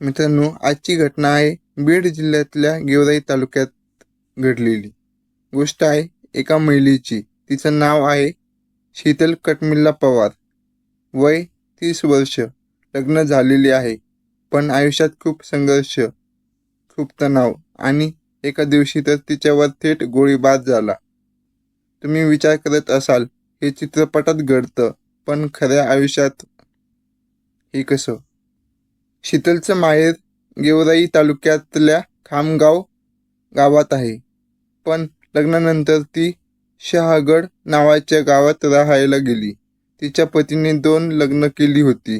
मित्रांनो आजची घटना आहे बीड जिल्ह्यातल्या गेवराई तालुक्यात घडलेली. गोष्ट आहे एका महिलेची. तिचं नाव आहे शीतल कटमिल्ला पवार. वय तीस वर्ष. लग्न झालेले आहे पण आयुष्यात खूप संघर्ष खूप तणाव आणि एका दिवशी तर तिच्यावर थेट गोळीबार झाला. तुम्ही विचार करत असाल हे चित्रपटात घडतं पण खऱ्या आयुष्यात हे कसं? शीतलचं माहेर गेवराई तालुक्यातल्या खामगाव गावात आहे. पण लग्नानंतर ती शहागड नावाच्या गावात राहायला गेली. तिच्या पतीने दोन लग्न केली होती.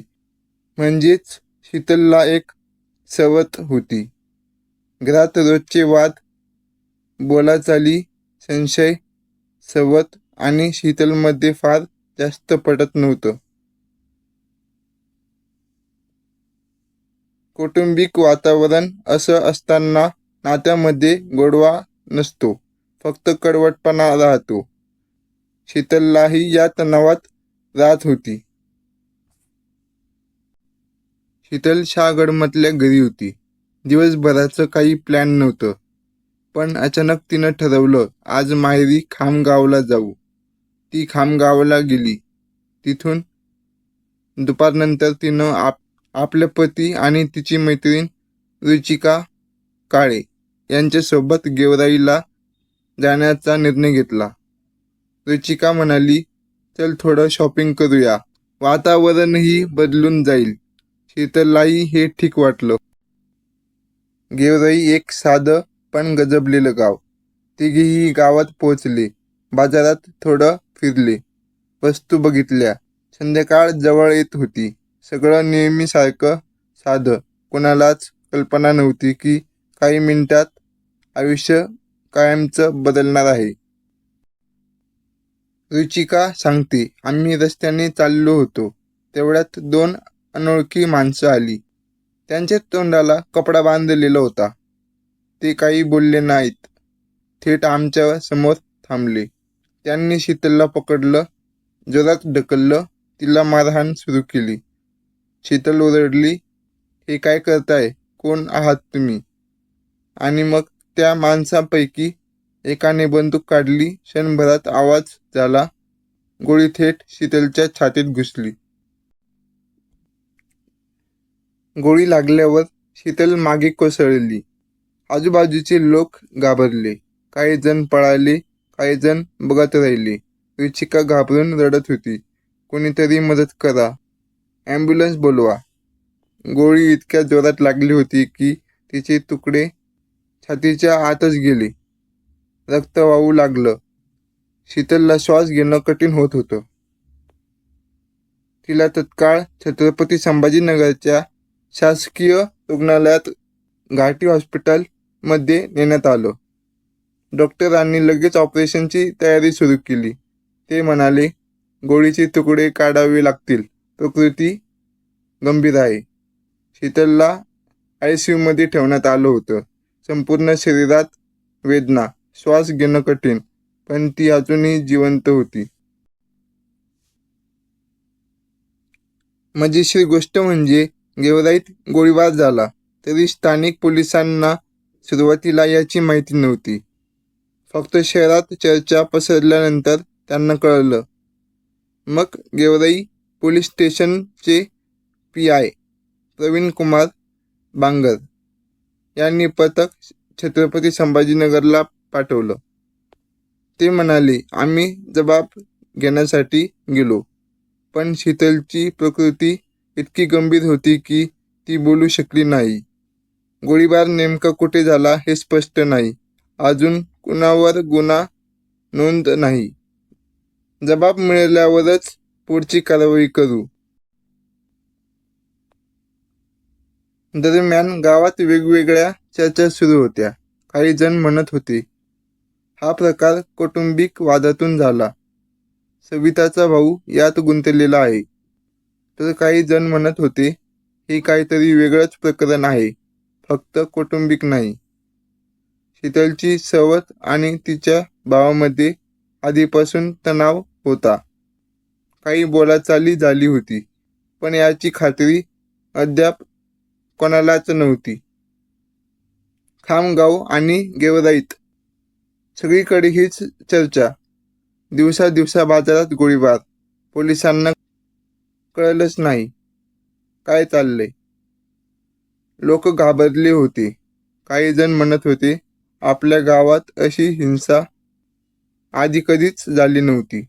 म्हणजेच शीतलला एक सवत होती. घरात रोजचे वाद बोलाचाली संशय सवत आणि शीतलमध्ये फार जास्त पटत नव्हतं. कौटुंबिक वातावरण असं असताना नात्यामध्ये गोडवा नसतो फक्त कडवटपणा राहतो. शीतललाही या तणावात राहत होती. शीतल शहागडमधल्या घरी होती. दिवसभराचं काही प्लॅन नव्हतं पण अचानक तिनं ठरवलं आज माहेरी खामगावला जाऊ. ती खामगावला गेली. तिथून दुपारनंतर तिनं आप आपल्या पती आणि तिची मैत्रीण रुचिका काळे यांच्यासोबत गेवराईला जाण्याचा निर्णय घेतला. रुचिका म्हणाली चल थोडं शॉपिंग करूया. वातावरणही बदलून जाईल. शीतललाही हे ठीक वाटलं. गेवराई एक साधं पण गजबलेलं गाव. तिघेही गावात पोहोचले. बाजारात थोडं फिरले. वस्तू बघितल्या. संध्याकाळ जवळ येत होती. सगळं नेहमीसारखं साधं. कोणालाच कल्पना नव्हती की काही मिनिटात आयुष्य कायमचं बदलणार आहे. रुचिका सांगते आम्ही रस्त्याने चाललो होतो. तेवढ्यात दोन अनोळखी माणसं आली. त्यांच्या तोंडाला कपडा बांधलेला होता. ते काही बोलले नाहीत. थेट आमच्यासमोर थांबले. त्यांनी शीतलला पकडलं जोरात ढकललं तिला मारहाण सुरू केली. शीतल ओरडली हे काय करताय? कोण आहात तुम्ही? आणि मग त्या माणसापैकी एकाने बंदूक काढली क्षणभरात आवाज झाला गोळी थेट शीतलच्या छातीत घुसली. गोळी लागल्यावर शीतल मागे कोसळली. आजूबाजूचे लोक घाबरले. काही जण पळाले काही जण बघत राहिले. रुचिका घाबरून रडत होती. कोणीतरी मदत करा. ॲम्ब्युलन्स बोलवा. गोळी इतक्या जोरात लागली होती की तिचे तुकडे छातीच्या आतच गेले. रक्त वाहू लागलं. शीतलला श्वास घेणं कठीण होत होतं. तिला तत्काळ छत्रपती संभाजीनगरच्या शासकीय रुग्णालयात घाटी हॉस्पिटलमध्ये नेण्यात आलं. डॉक्टरांनी लगेच ऑपरेशनची तयारी सुरू केली. ते म्हणाले गोळीचे तुकडे काढावे लागतील. प्रकृती गंभीर आहे. शीतलला आय सी यूमध्ये ठेवण्यात आलं होतं. संपूर्ण शरीरात वेदना श्वास घेणं कठीण पण ती अजूनही जिवंत होती. मजेशीर गोष्ट म्हणजे गेवराईत गोळीबार झाला तरी स्थानिक पोलिसांना सुरुवातीला याची माहिती नव्हती. फक्त शहरात चर्चा पसरल्यानंतर त्यांना कळलं. मग गेवराई पोलीस स्टेशनचे पी आय प्रवीण कुमार बांगर यांनी पथक छत्रपती संभाजीनगरला पाठवलं. ते म्हणाले आम्ही जबाब घेण्यासाठी गेलो पण शीतलची प्रकृती इतकी गंभीर होती की ती बोलू शकली नाही. गोळीबार नेमका कुठे झाला हे स्पष्ट नाही. अजून कुणावर गुन्हा नोंद नाही. जबाब मिळाल्यावरच पुढची कारवाई करू. दरम्यान गावात वेगवेगळ्या चर्चा सुरू होत्या. काही जण म्हणत होते हा प्रकार कौटुंबिक वादातून झाला. सविताचा भाऊ यात गुंतलेला आहे. तर काही जण म्हणत होते हे काहीतरी वेगळंच प्रकरण आहे. फक्त कौटुंबिक नाही. शीतलची सवत आणि तिच्या भावामध्ये आधीपासून तणाव होता. काही बोलाचाली झाली होती पण याची खात्री अद्याप कोणालाच नव्हती. खामगाव आणि गेवराईत सगळीकडे हीच चर्चा. दिवसा दिवसा बाजारात गोळीबार पोलिसांना कळलंच नाही काय चाललंय? लोक घाबरले होते. काही जण म्हणत होते आपल्या गावात अशी हिंसा आधी कधीच झाली नव्हती.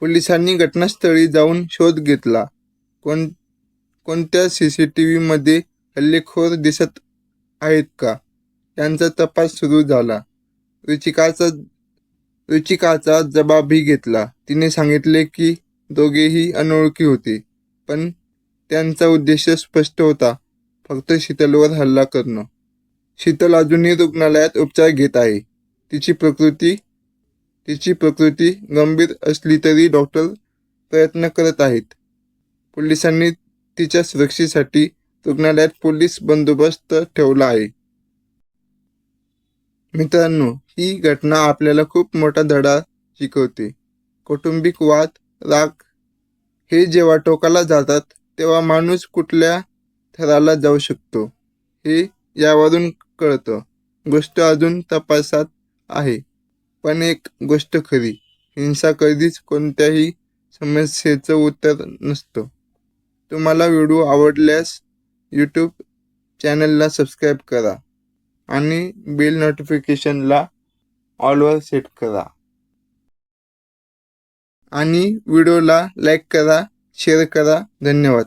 पोलिसांनी घटनास्थळी जाऊन शोध घेतला. कोण कोणत्या सी सी टी व्हीमध्ये हल्लेखोर दिसत आहेत का? यांचा तपास सुरू झाला. रुचिकाचा रुचिकाचा जबाबही घेतला. तिने सांगितले की दोघेही अनोळखी होते पण त्यांचा उद्देश स्पष्ट होता. फक्त शीतलवर हल्ला करणं. शीतल अजूनही रुग्णालयात उपचार घेत आहे. तिची प्रकृती तिची प्रकृती गंभीर असली तरी डॉक्टर प्रयत्न करत आहेत. पोलिसांनी तिच्या सुरक्षेसाठी रुग्णालयात पोलीस बंदोबस्त ठेवला आहे. मित्रांनो ही घटना आपल्याला खूप मोठा धडा शिकवते. कौटुंबिक वाद राग हे जेव्हा टोकाला जातात तेव्हा माणूस कुठल्या थराला जाऊ शकतो हे यावरून कळतं. गोष्ट अजून तपासात आहे. पण एक गोष्ट खरी हिंसा कधीच कोणत्याही समस्येचं उत्तर नसतं. तुम्हाला व्हिडिओ आवडल्यास यूट्यूब चॅनलला सबस्क्राईब करा आणि बिल नोटिफिकेशनला ऑलवर सेट करा. आणि व्हिडिओला लाईक करा शेअर करा. धन्यवाद.